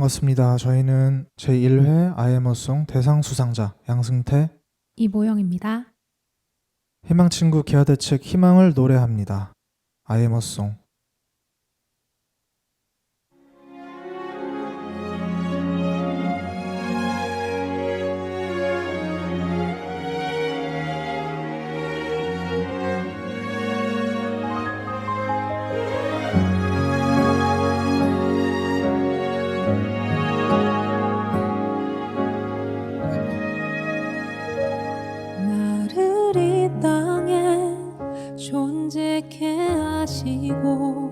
반갑습니다. 저희는 제1회 아이엠어송 대상 수상자 양승태 이모영입니다. 희망친구 기하대책 희망을 노래합니다. 아이엠어송 하시고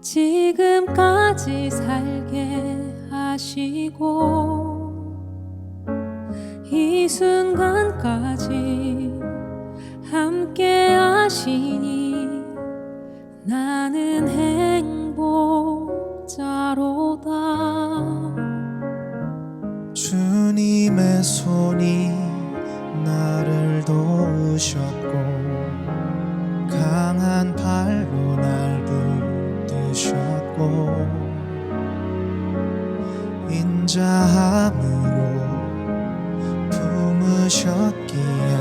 지금까지 살게 하시고 이 순간까지 함께 하시니 나는 행복자로다. 주님의 손이 나를 도우셨고 강한 팔로 날 붙드셨고 인자함으로 품으셨기에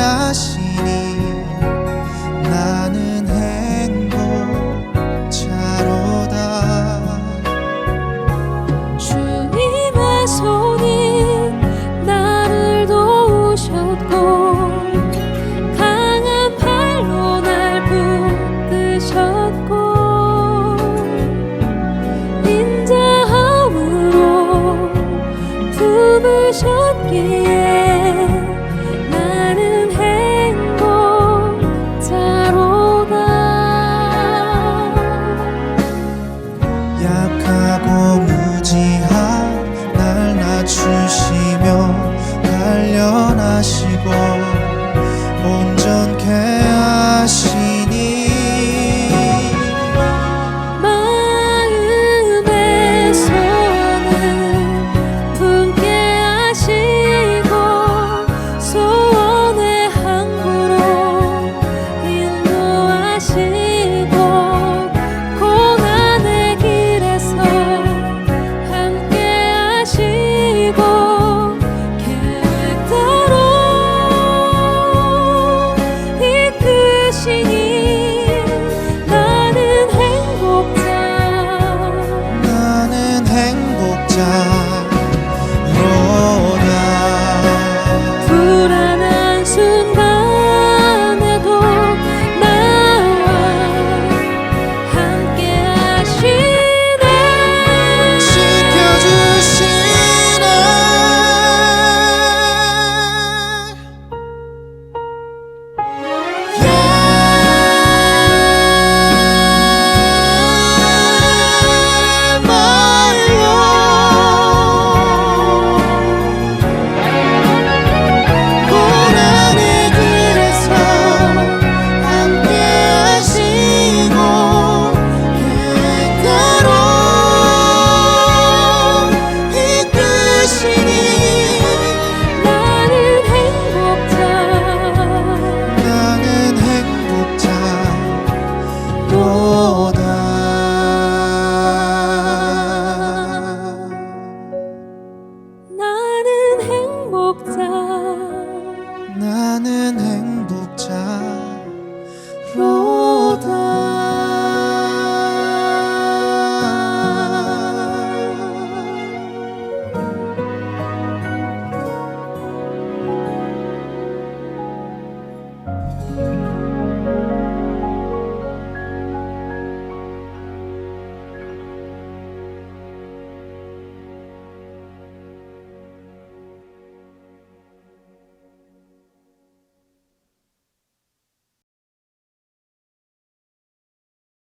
하시니 나는 행복자로다. 주님의 손이 나를 도우셨고 강한 팔로 날 붙드셨고 인자함으로 품으셨기에 can tchau.